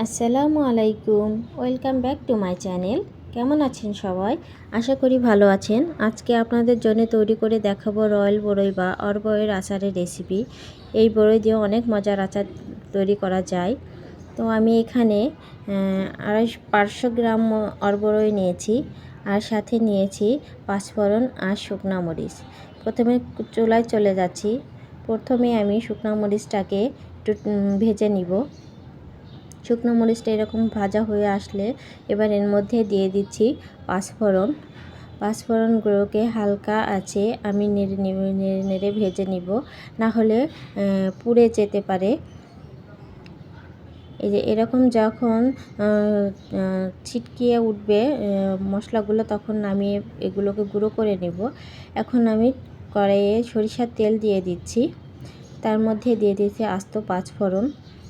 আসসালামু আলাইকুম। Welcome back to my channel. কেমন আছেন সবাই? আশা করি ভালো আছেন। আজকে আপনাদের জন্য তৈরি করে দেখাবো রয়্যাল বড়ই বা অরবয়ের আচারের রেসিপি। এই বড়ই দিয়ে অনেক মজার আচার তৈরি করা যায়। তো আমি এখানে আড়াই পাঁচশো গ্রাম অরবড়ই নিয়েছি আর সাথে নিয়েছি পাঁচফোড়ন আর শুকনা মরিচ। প্রথমে চুলায় চলে যাচ্ছি। প্রথমে আমি শুকনা মরিচটাকে একটু ভেজে নিব। শুকনো মরিচটা এরকম ভাজা হয়ে আসলে এবার এর মধ্যে দিয়ে দিচ্ছি পাঁচফোড়ন। পাঁচফোড়নগুলোকে হালকা আছে আমি নেড়ে নেড়ে নেড়ে ভেজে নিব। না হলে পুড়ে যেতে পারে। এই যে এরকম যখন ছিটকিয়ে উঠবে মশলাগুলো তখন নামিয়ে এগুলোকে গুঁড়ো করে নেব। এখন আমি কড়াইয়ে সরিষার তেল দিয়ে দিচ্ছি। তার মধ্যে দিয়ে দিচ্ছি আস্ত পাঁচফোড়ন।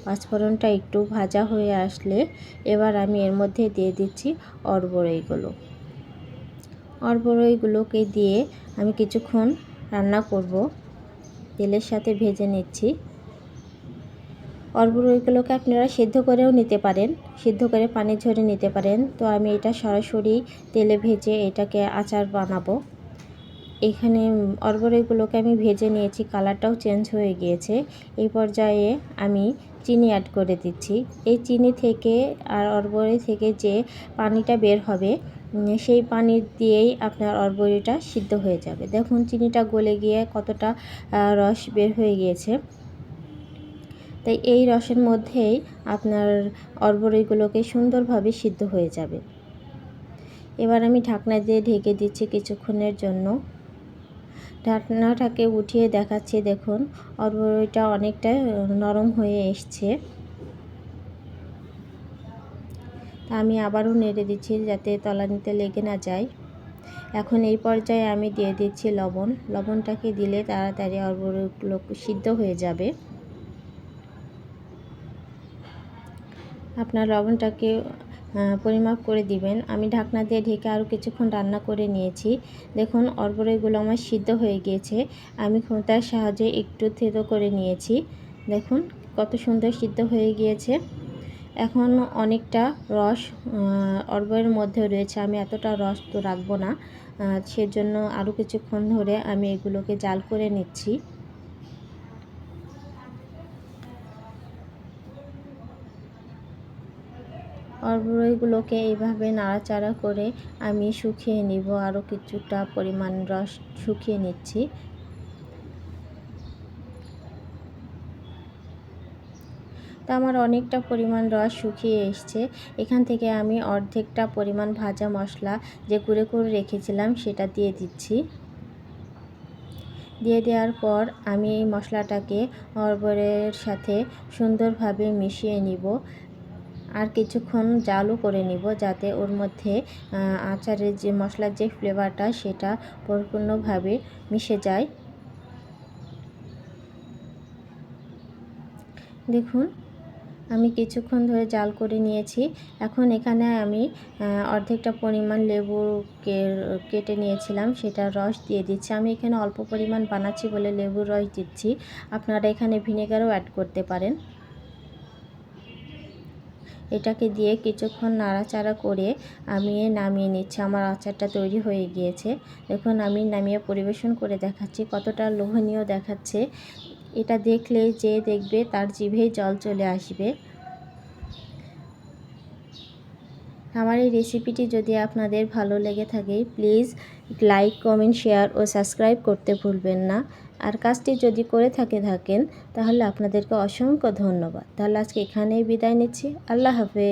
পাঁচফোড়নটা একটু ভাজা হয়ে আসলে এবার আমি এর মধ্যে দিয়ে দিচ্ছি অরবড়ইগুলো অরবড়ইগুলোকে দিয়ে আমি কিছুক্ষণ রান্না করব। তেলের সাথে ভেজে নিচ্ছি। অরবড়ইগুলোকে আপনারা সিদ্ধ করেও নিতে পারেন, সিদ্ধ করে পানি ঝরে নিতে পারেন। তো আমি এটা সরাসরি তেলে ভেজে এটাকে আচার বানাবো। এখানে অরবড়ইগুলোকে আমি ভেজে নিয়েছি, কালারটাও চেঞ্জ হয়ে গিয়েছে। এই পর্যায়ে আমি চিনি অ্যাড করে দিচ্ছি। এই চিনি থেকে আর অরবড়ি থেকে যে পানিটা বের হবে সেই পানি দিয়েই আপনার অরবড়িটা সিদ্ধ হয়ে যাবে। দেখুন চিনিটা গলে গিয়ে কতটা রস বের হয়ে গিয়েছে। তাই এই রসের মধ্যেই আপনার অরবড়িগুলোকে সুন্দরভাবে সিদ্ধ হয়ে যাবে। এবার আমি ঢাকনা দিয়ে ঢেকে দিচ্ছি কিছুক্ষণের জন্য। ঢাকনাটাকে উঠিয়ে দেখাচ্ছি, দেখুন। অরবড়িটা অনেকটা নরম হয়ে এসছে। আমি আবারও নেড়ে দিচ্ছি যাতে তলানিতে লেগে না যায়। এখন এই পর্যায়ে আমি দিয়ে দিচ্ছি লবণ। লবণটাকে দিলে তাড়াতাড়ি অরবড়িগুলো সিদ্ধ হয়ে যাবে। আপনার লবণটাকে পরিমাপ করে দিবেন। আমি ঢাকনা দিয়ে ঢেকে আরও কিছুক্ষণ রান্না করে নিয়েছি। দেখুন অরবড়িগুলো আমার সিদ্ধ হয়ে গিয়েছে। আমি ক্ষমতার সাহায্যে একটু থেতো করে নিয়েছি। দেখুন, কত সুন্দর সিদ্ধ হয়ে গিয়েছে। এখন অনেকটা রস অরবয়ের মধ্যে রয়েছে। আমি এতটা রস তো রাখব না। সেজন্য আরও কিছুক্ষণ ধরে আমি এগুলোকে জাল করে নিচ্ছি। অরবড়িগুলোকে এইভাবে নাড়াচাড়া করে আমি শুকিয়ে নিব। আরও কিছুটা পরিমাণ রস শুকিয়ে নিচ্ছি। তা আমার অনেকটা পরিমাণ রস শুকিয়ে এসছে। এখান থেকে আমি অর্ধেকটা পরিমাণ ভাজা মশলা যে গুঁড়ো করে রেখেছিলাম সেটা দিয়ে দিচ্ছি। দিয়ে দেওয়ার পর আমি এই মশলাটাকে অরবরের সাথে সুন্দরভাবে মিশিয়ে নিব। আর কিছুক্ষণ জালও করে নিব যাতে ওর মধ্যে আচারের যে মশলার যে ফ্লেভারটা সেটা পরিপূর্ণভাবে মিশে যায়। দেখুন, আমি কিছুক্ষণ ধরে জাল করে নিয়েছি। এখন এখানে আমি অর্ধেকটা পরিমাণ লেবু কেটে নিয়েছিলাম সেটা রস দিয়ে দিচ্ছি। আমি এখানে অল্প পরিমাণ বানাচ্ছি বলে লেবুর রস দিচ্ছি। আপনারা এখানে ভিনেগারও অ্যাড করতে পারেন। এটাকে দিয়ে কিছুক্ষণ নাড়াচাড়া করে আমি নামিয়ে নিচ্ছি। আমার আচারটা তৈরি হয়ে গিয়েছে। দেখুন, আমি নামিয়ে পরিবেশন করে দেখাচ্ছি, কতটা লোভনীয় দেখাচ্ছে। এটা দেখলে যে দেখবে, তার জিভেই জল চলে আসবে। আমার এই রেসিপিটি যদি আপনাদের ভালো লেগে থাকে, প্লিজ লাইক, কমেন্ট, শেয়ার ও সাবস্ক্রাইব করতে ভুলবেন না। আর কাজটি যদি করে থাকে থাকেন, তাহলে আপনাদেরকে অসংখ্য ধন্যবাদ। তাহলে আজকে এখানেই বিদায় নিচ্ছি। আল্লাহ হাফেজ।